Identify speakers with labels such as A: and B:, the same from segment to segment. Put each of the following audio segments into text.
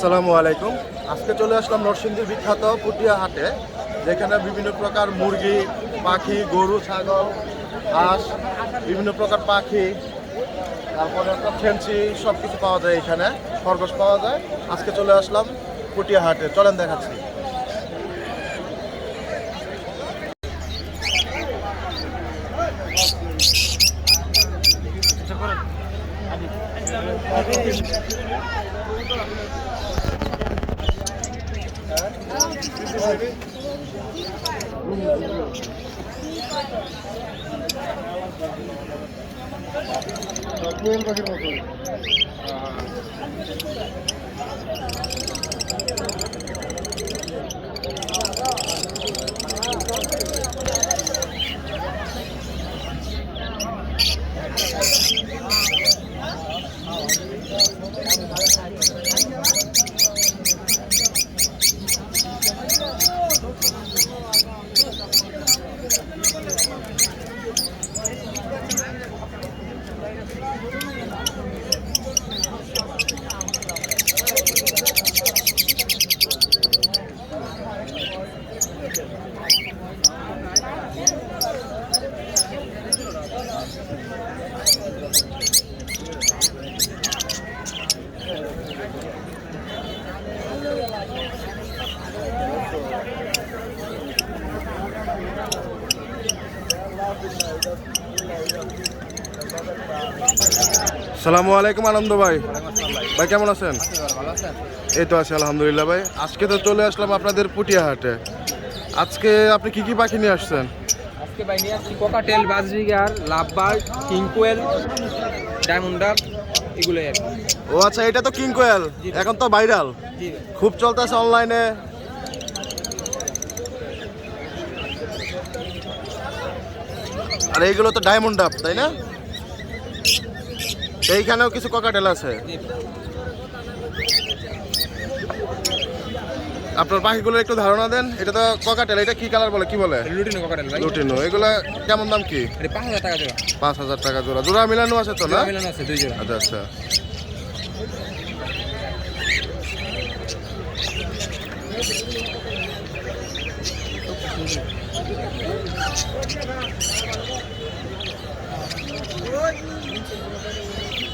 A: আসসালামু আলাইকুম। আজকে চলে আসলাম নরসিংদীর বিখ্যাত পুটিয়া হাটে যেখানে বিভিন্ন প্রকার মুরগি, পাখি, গরু, ছাগল, হাঁস, বিভিন্ন প্রকার পাখি, তারপরে একটা ফেন্সি সব কিছু পাওয়া যায় এখানে, খরগোশ পাওয়া যায়। আজকে চলে আসলাম পুটিয়া হাটে চলেন দেখাচ্ছি। কোয়েল পাখির মতো Thank you. সালামু আলাইকুম আনন্দ ভাই। ভাই কেমন আছেন? এই তো আছি আলহামদুলিল্লাহ ভাই। আজকে তো চলে আসলাম আপনাদের পুটিয়াহাটে। আজকে আপনি কি কি পাখি নিয়ে আসছেন?
B: আজকে ভাই নিয়ে আসছি cockatiel budgerigar lovebird king quail diamond dove এগুলো
A: ও আচ্ছা এটা তো কিং কোয়েল এখন তো ভাইরাল। খুব চলতেছে অনলাইনে। আর এইগুলো তো ডায়মন্ড ডাব তাই না? এইখানেও কিছু ককাটেল আছে। আপনার পাখিগুলোর একটু ধারণা দেন। এটা তো ককাটেল এটা কি কালার বলে কি বলে?
B: লুটিনো কোকাটেল ভাই।
A: লুটিনো এগুলা কেমন দাম কি?
B: এটা পাঁচ হাজার টাকা জোড়া।
A: পাঁচ হাজার টাকা জোড়া। জোড়া মিলানো আছে তো না?
B: মিলানো আছে দুই জোড়া।
A: আচ্ছা আচ্ছা।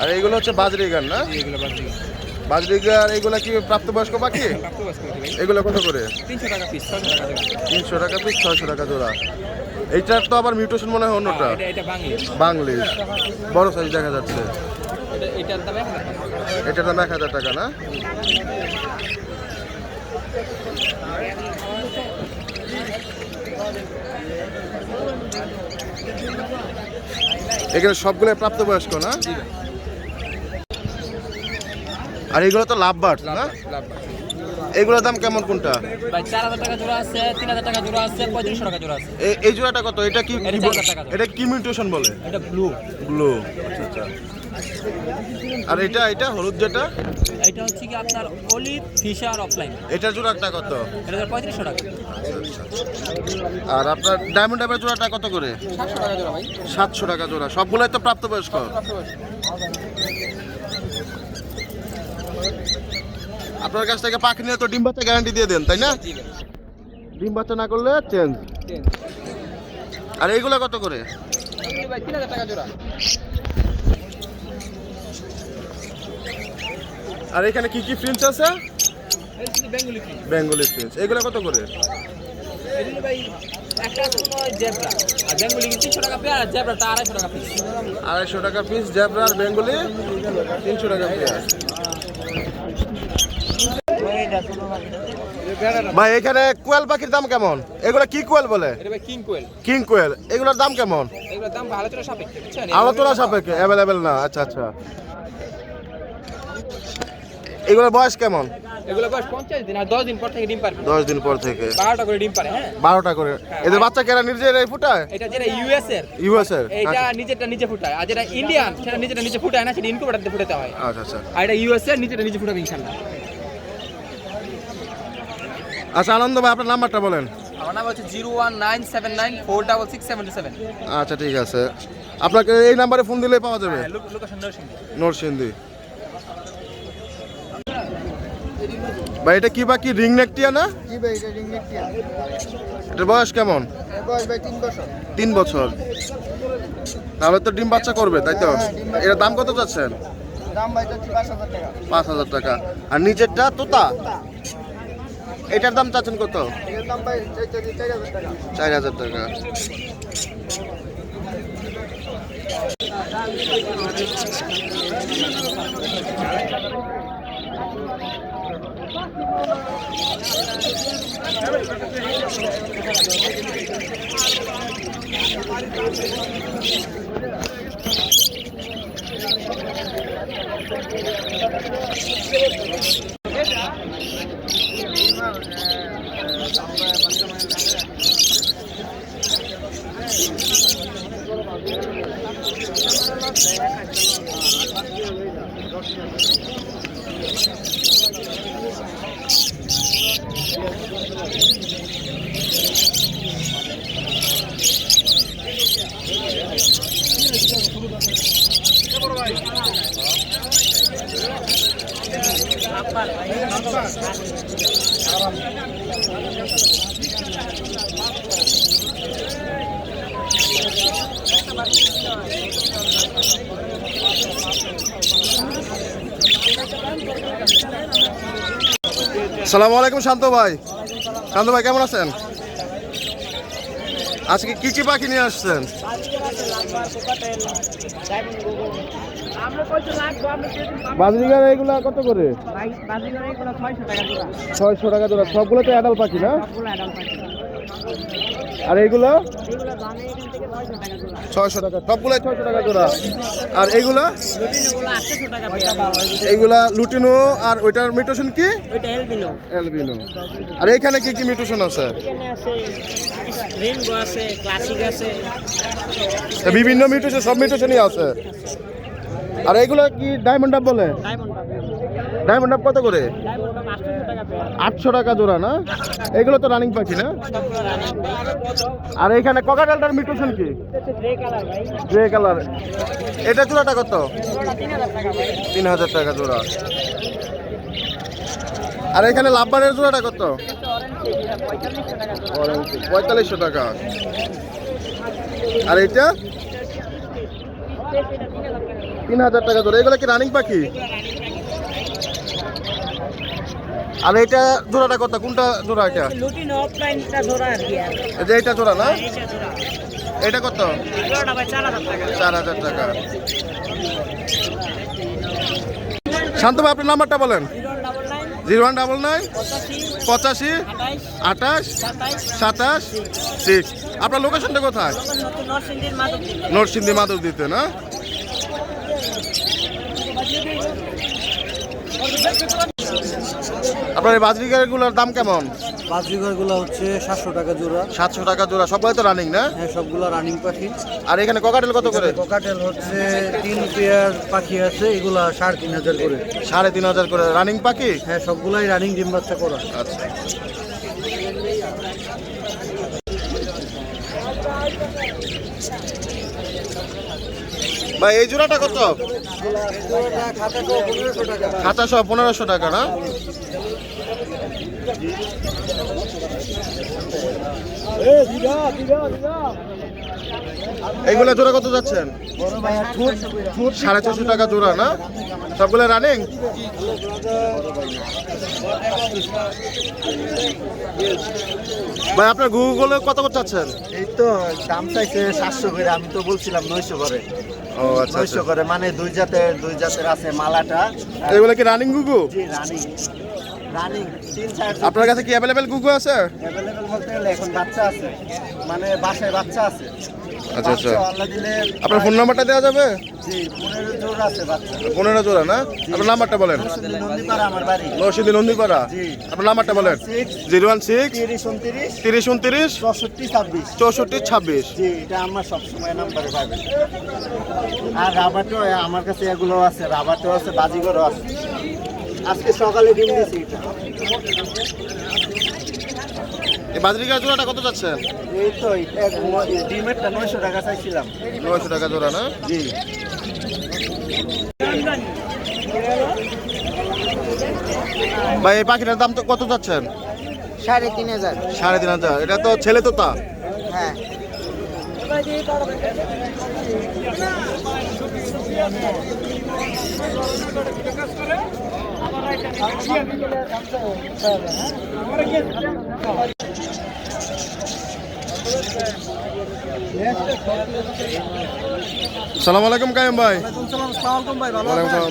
A: আর এইগুলো হচ্ছে বাজরি গান না
B: এগুলো
A: বাজরি গান এইগুলা কি প্রাপ্তবয়স্ক পাখি
B: ভাই
A: এগুলো কত করে?
B: তিনশো টাকা পিস
A: তিনশো টাকা ছয়শো টাকা জোড়া। এইটার তো আবার মিউটেশন মনে হয় অন্যটা
B: এটা বাংলি
A: বাংলিশ বড় সাইজ দেখা যাচ্ছে।
B: এটা এটার দাম এক হাজার টাকা।
A: না? এখানে সবগুলো প্রাপ্তবয়স্ক না? আর এগুলো তো লাভ বার্ড না এগুলোর দাম কেমন কোনটা?
B: ভাই টাকা জোড়া আছে টাকা জোড়া আছে পঁয়ত্রিশশো টাকা জোড়া আছে।
A: এই জোড়াটা কত? এটা কি
B: এটা
A: কি। এটা মিউটেশন বলে?
B: এটা ব্লু।
A: ব্লু। আচ্ছা আচ্ছা। আর এটা এটা হলুদ যেটা?
B: এটা হচ্ছে কি আপনার অলিভ ফিশার অফলাইন।
A: এটার জোড়াটা কত?
B: এটা হচ্ছে পঁয়ত্রিশশো টাকা।
A: আর আপনার ডায়মন্ড ডাবের জোড়াটা কত করে?
B: সাতশো টাকা জোড়া ভাই।
A: সাতশো টাকা জোড়া। সবগুলোই তো প্রাপ্তবয়স্ক। আপনার কাছ থেকে পাখি নিয়ে তো ডিম বাচ্চা গ্যারান্টি দিয়ে দেন তাই না? ডিম বাচ্চা না করলে চেঞ্জ। আর এইগুলো কত করে? আর এখানে কি কি প্রিন্স আছে?
B: বেঙ্গলি ফিশ
A: এগুলো কত করে?
B: আড়াইশো টাকা পিস
A: জ্যাবরা আর বেঙ্গলি তিনশো টাকা পিস ভাই এখানে কোয়েল পাখির দাম কেমন? এগুলো কি কোয়েল বলে?
B: King quail.
A: এগুলোর দাম কেমন? আলোচনা সাপেক্ষে অ্যাভেলেবেল না। আচ্ছা আচ্ছা। এগুলোর বয়স কেমন?
B: এগুলো বয়স পঞ্চাশ দিন আর দশ দিন পর থেকে ডিম পারবে
A: দশ দিন পর থেকে।
B: বারোটা করে ডিম পারে হ্যাঁ?
A: করে। এদের বাচ্চা কেনা নিজেরাই ফুটায়?
B: এটা যেটা ইউএস এর।
A: ইউএস এর।
B: এটা নিজেরটা নিজে ফুটায়। আর যেটা ইন্ডিয়ান সেটা নিজেটা নিজে ফুটায় না সেটা ফুটাতে হয়।
A: আচ্ছা আচ্ছা।
B: আর এটা ইউএস এর নিজেটা নিজে ফুটাবে ইনশাল্লাহ
A: আচ্ছা আনন্দ ভাই আপনার নাম্বারটা বলেন।
B: আমার নাম হচ্ছে zero one nine seven nine four double six seven seven.
A: আচ্ছা ঠিক আছে। আপনাকে এই নাম্বারে ফোন দিলেই পাওয়া যাবে।
B: লোকেশন নরসিংদী।
A: নরসিংদী। ভাই এটা কি বাকি রিং নেকটিয়া না?
C: জি ভাই এটা রিং নেকটিয়া।
A: এটার বয়স কেমন?
C: বয়স ভাই তিন বছর।
A: তিন বছর। তাহলে তো ডিম বাচ্চা করবে তাই তো?
C: হ্যাঁ, বাচ্চা।
A: এটার দাম কত যাচ্ছেন
C: দাম ভাই চাচ্ছি পাঁচ হাজার টাকা।
A: পাঁচ হাজার টাকা। আর নিচেরটা তোতা। এটার দাম চাচ্ছেন কত?
C: চার হাজার টাকা।
A: চার টাকা আলাইকুম শান্ত ভাই। শান্ত ভাই কেমন আছেন? আজকে কি কি পাখি নিয়ে আসছেন? বাজরিগার এগুলা কত করে? ছয়শো টাকা জোড়া। সবগুলো তো অ্যাডাল পাখি না? আর এইগুলো? ছয়শো টাকা। সবগুলো ছয়শো টাকা জোড়া। আর এইগুলা? এইগুলা লুটিনো আর ওইটার মিউটেশন কি? অ্যালবিনো। আর এইখানে কি কি মিউটেশন আছে?
D: আছে ক্লাসিক আছে
A: তা বিভিন্ন মিউটেশন সব মিউটেশনই আছে। আর এইগুলো কি ডায়মন্ড বলে?
D: ডায়মন্ড
A: ডায়মন্ড আপ কত করে?
D: আটশো টাকা
A: জোড়া, না? এগুলো তো রানিং পাখি, না? আর এইখানে ককাটালটার মিউটেশন কি?
D: গ্রে কালার
A: এটা জোড়াটা কত?
D: তিন হাজার টাকা
A: জোড়া। আর এখানে লাভবারের জোড়াটা কত?
D: পঁয়তাল্লিশশো টাকা।
A: আর
D: এটা তিন
A: হাজার
D: টাকা
A: জোড়া। এগুলো কি রানিং পাখি? আর এইটা জোড়াটা কত? কোনটা জোড়া এটা? যে এইটা জোড়া না? এটা কত?
D: চার হাজার টাকা।
A: শান্ত ভাই আপনার নাম্বারটা বলেন।
D: জিরো
A: ওয়ান ডাবল নাইন
D: পঁচাশি
A: আঠাশ সাতাশ সিক্স আপনার লোকেশনটা কোথায়? নরসিংদী মাধব দিতে না আপনার এই বাজরিকারগুলোর দাম কেমন?
C: বাজরিঘরগুলো হচ্ছে সাতশো টাকা জোড়া।
A: সাতশো টাকা জোড়া। সবাই তো রানিং না?
C: হ্যাঁ সবগুলো রানিং পাখি।
A: আর এখানে ককাটেল কত করে?
C: ককাটেল হচ্ছে তিন পেয়ার পাখি আছে এগুলা সাড়ে তিন হাজার করে।
A: সাড়ে তিন হাজার করে। রানিং পাখি?
C: হ্যাঁ সবগুলাই রানিং ডিম বাচ্চা করা।
A: আচ্ছা। ভাই, এই জোড়াটা কত?
C: খাতা পনেরোশো টাকা,
A: না? এইগুলা জোড়া কত যাচ্ছেন? সাড়ে ছশো টাকা জোড়া, না? সবগুলো রানিং ভাই, আপনার গুগলে কত করতে চাচ্ছেন?
C: এই তো দাম চাইছে সাতশো করে, আমি তো বলছিলাম নয়শো করে।
A: ও আচ্ছা
C: নয়শো করে মানে দুই জাতের দুই জাতের আছে মালাটা।
A: এগুলো কি রানিং গুগু?
C: জি রানিং রানিং তিন চার
A: আপনার কাছে কি অ্যাভেলেবেল গুগু আছে?
C: অ্যাভেলেবেল বলতে গেলে এখন বাচ্চা আছে। মানে বাসায় বাচ্চা আছে।
A: আচ্ছা, আচ্ছা। আপনার ফোন নাম্বারটা দেওয়া যাবে?
C: পনেরো
A: জোড়া না? আপনার নাম্বারটা বলেন।
C: আমার
A: নন্দীপাড়া? আপনার নাম্বারটা বলেন। জিরো ওয়ান সিক্স
C: তিরিশ উনত্রিশ
A: তিরিশ
C: চৌষট্টি ছাব্বিশ।
A: চৌষট্টি ছাব্বিশ।
C: এটা আমার সবসময় নাম্বারে পাবেন। আর রাবারও আমার কাছে এগুলো আছে। রাবারও আছে বাজিগরও আছে। আজকে সকালে ডিম দিয়েছি এটা।
A: এই বাজরিকা জোড়াটা কত যাচ্ছেন
C: এই তো ডিমেরটা নয়শো টাকা চাইছিলাম।
A: নয়শো টাকা জোড়া না?
C: জি।
A: ভাই এই পাখিটার দাম তো কত যাচ্ছেন
C: সাড়ে তিন হাজার।
A: সাড়ে তিন হাজার। এটা তো ছেলে তোতা
C: হ্যাঁ।
A: সালাম আলাইকুম কায়েম ভাই।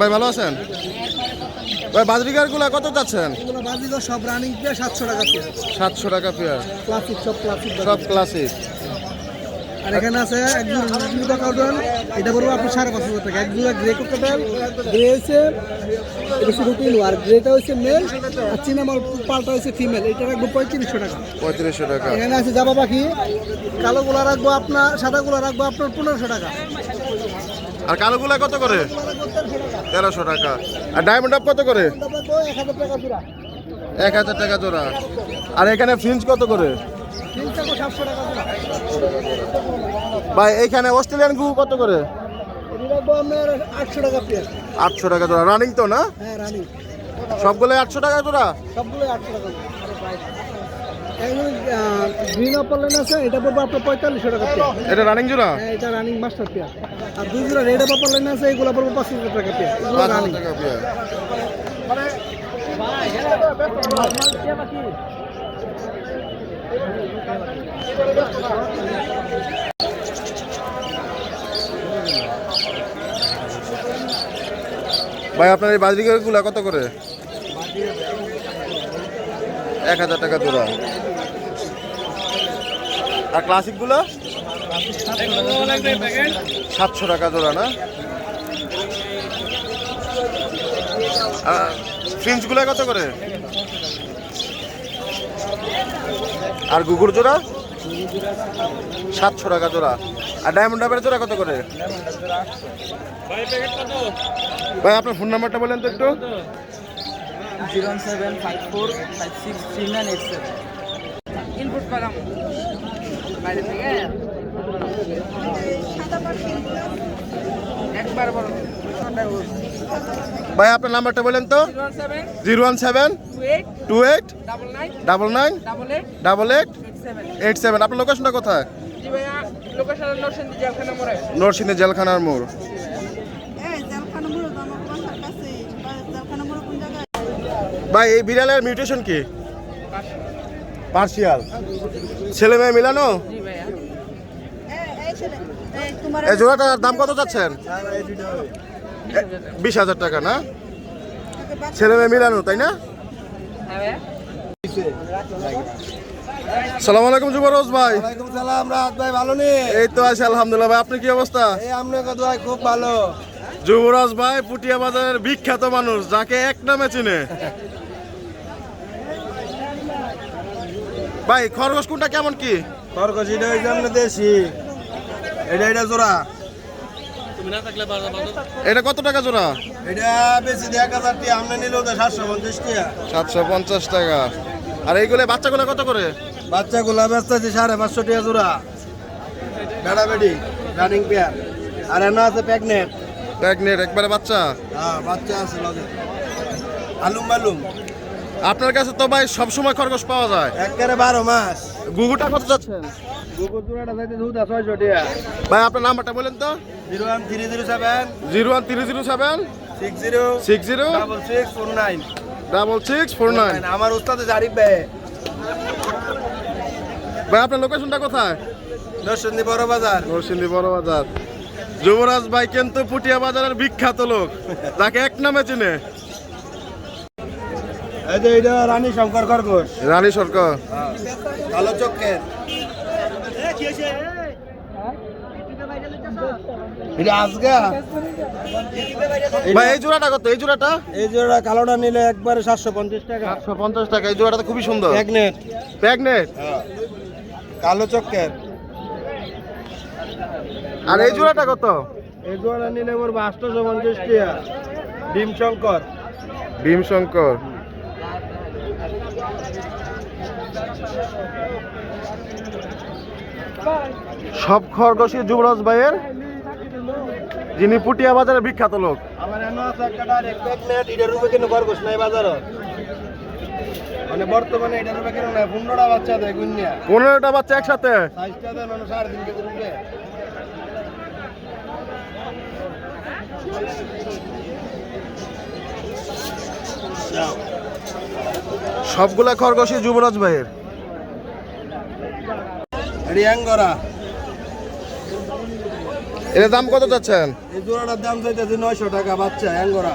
A: ভাই ভালো আছেন? ভাই বাজরিকারগুলা কত যাচ্ছেন?
E: সব রানিং দিয়ে সাতশো টাকা পেয়ার
A: সাতশো টাকা পেয়ার
E: সব ক্লাসিক আর এখানে আছে এক জোড়া কাউডাল। এটা পড়বে আপনার সাড়ে পাঁচ হাজার টাকা। এক জোড়া গ্রে কাউডাল গ্রে হচ্ছে এটা শুধু আর গ্রেটা হচ্ছে মেল আর পাল্টা হচ্ছে ফিমেল এটা রাখব পঁয়ত্রিশশো টাকা।
A: পঁয়ত্রিশশো টাকা।
E: এখানে আছে জাবা পাখি কালো গুলা রাখব আপনার সাদা গুলা রাখব আপনার পনেরোশো টাকা।
A: আর কালোগুলা কত করে? তেরোশো টাকা। আর ডায়মন্ড আপ কত করে?
E: এক হাজার টাকা জোড়া।
A: এক হাজার টাকা জোড়া। আর এখানে ফিন্স কত করে? ভাই, এইখানে অস্ট্রেলিয়ান গু কত করে?
E: আটশো টাকা
A: জোড়া। রানিং তো না? সবগুলো আটশো টাকা জোড়া?
E: সবগুলো আছে এটা আপনার টাকা
A: এটা রানিং জোড়া?
E: এটা রানিং মাস্টার আর আছে
A: ভাই, আপনার এই বাজরিকারগুলা কত করে? এক হাজার টাকা জোড়া। আর ক্লাসিকগুলো সাতশো টাকা জোড়া, না? ফিন্সগুলা কত করে? আর গুগুর জোড়া? সাতশো টাকা জোড়া। আর ডায়মন্ড ডাবের জোড়া কত করে? ভাই, আপনার ফোন নাম্বারটা বলেন তো একটু।
B: Zero seven five four five six three nine eight থেকে? একবার বলো।
A: ভাই আপনার নাম্বারটা বলেন তো।
B: Zero
A: one seven
B: two eight double nine
A: double
B: eight
A: eight
B: seven.
A: আপনার লোকেশনটা কোথায়?
B: জি নরসিংদী জেলখানা মোড়ে।
A: নরসিংদী জেলখানার মোড়। ভাই এই বিড়ালের মিউটেশন কি? পার্সিয়াল। ছেলে মেয়ে মিলানো?
F: এই এই ছেলে। এই তোমার
A: এই জোড়াটার দাম কত যাচ্ছেন বিশ হাজার টাকা না? ছেলে মেয়ে মিলানো তাই না? সালাম আলাইকুম যুবরোজ ভাই।
E: ওয়ালাইকুম সালাম রাত ভাই ভালো নেই
A: এই তো আছে আলহামদুলিল্লাহ ভাই। আপনি কি অবস্থা?
E: এই আপনাকে দোয়াই খুব ভালো।
A: যুবরাজ ভাই পুটিয়া বাজারের বিখ্যাত মানুষ যাকে এক নামে চিনে। ভাই খরগোশ কোনটা কেমন কি?
E: খরগোশ এটা দেশি। এটা এটা জোড়া।
A: এটা কত টাকা জোড়া?
E: এটা বেশি এক হাজার টি আমরা নিলেও তো সাতশো পঞ্চাশ টিয়া।
A: সাতশো পঞ্চাশ টাকা। আর এইগুলো বাচ্চাগুলো কত করে?
E: বাচ্চাগুলো ব্যস্ত আছে সাড়ে পাঁচশো টিয়া জোড়া। বেড়া বেড়ি রানিং পেয়ার। আর এনে আছে প্যাকনেট
A: প্যাগনেট একবারে বাচ্চা?
E: হ্যাঁ বাচ্চা আছে লগে। আলুম বালুম।
A: আপনার কাছে তো ভাই সবসময় খরগোশ পাওয়া যায়।
E: একবারে বারো মাস।
A: গুগুটা কত যাচ্ছেন ভাই আপনার নাম্বারটা বলেন তো।
E: Zero one three zero seven.
A: Zero one three zero seven.
E: Six zero.
A: Six zero.
E: Double six four nine.
A: Double six four nine.
E: আমার উস্তাদ জারিফ ভাই
A: ভাই আপনার লোকেশনটা কোথায়?
E: নরসিংদী বড় বাজার।
A: নরসিংদী বড় বাজার। যুবরাজ ভাই কিন্তু পুটিয়া বাজারের বিখ্যাত লোক। যাকে এক নামে চিনে।
E: এই যে এটা রানী শঙ্কর খরগোশ
A: রানী সরকার
E: কালো চক্কের এটা আজগা
A: ভাই এই জোড়াটা কত? এই জোড়াটা?
E: এই কালোটা নিলে একবারে সাতশো পঞ্চাশ টাকা।
A: সাতশো পঞ্চাশ টাকা এই জোড়াটা খুবই সুন্দর। প্রেগনেন্ট
E: কালো চক্কের
A: আর এই জোড়াটা কত?
E: এই জোড়া নিলে পড়বে আটশোশো পঞ্চাশ টাকা। শঙ্কর
A: ভীমশঙ্কর। সব খরগোশী যুবরাজ ভাইয়ের যিনি পুটিয়া বাজারের বিখ্যাত লোক।
E: খরগোশ মানে পনেরোটা বাচ্চা
A: পনেরোটা বাচ্চা একসাথে?
E: মানে
A: সবগুলা খরগোশই যুবরাজ ভাইয়ের।
E: এটি অ্যাঙ্গরা
A: এর দাম কত চাচ্ছেন?
E: এই জোড়াটার দাম চাইতেছি নয়শো টাকা বাচ্চা অ্যাঙ্গরা